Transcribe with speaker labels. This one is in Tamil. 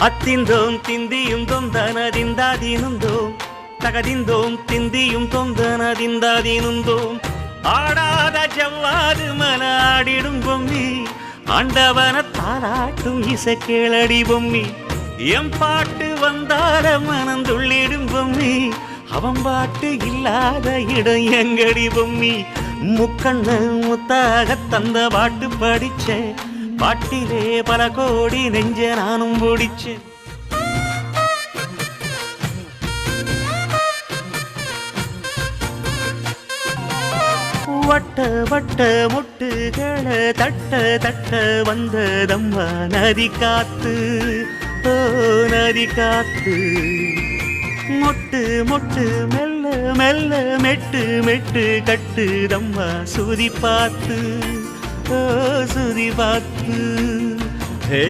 Speaker 1: அத்திந்தோம் திந்தியும் தொந்தனதிந்தாதீனுந்தோம் தகதிந்தோம் திந்தியும் தொந்தனதிந்தாதீனுந்தோம் ஆடாத ஜவ்வாது மலாடிடும் பொம்மி. ஆண்டவன தாராட்டும் இசை கேளடி பொம்மி. எம் பாட்டு வந்தால மனந்துள்ளிடும் பொம்மி. அவன் பாட்டு இல்லாத இடம் எங்கடி பொம்மி. முக்கண்ண முத்தாக தந்த பாட்டு படிச்சேன் பாட்டிலே பல கோடி நெஞ்ச நானும் பிடிச்சேன் வட்ட வட்ட முட்டுகள தட்ட தட்ட வந்ததம்மா நதி காத்து. ஓ நதி காத்து. மொட்டு மொட்டு மெல்ல மெல்ல மெட்டு மெட்டு கட்டுதம்மா சுதி பார்த்து. சுதி பார்த்து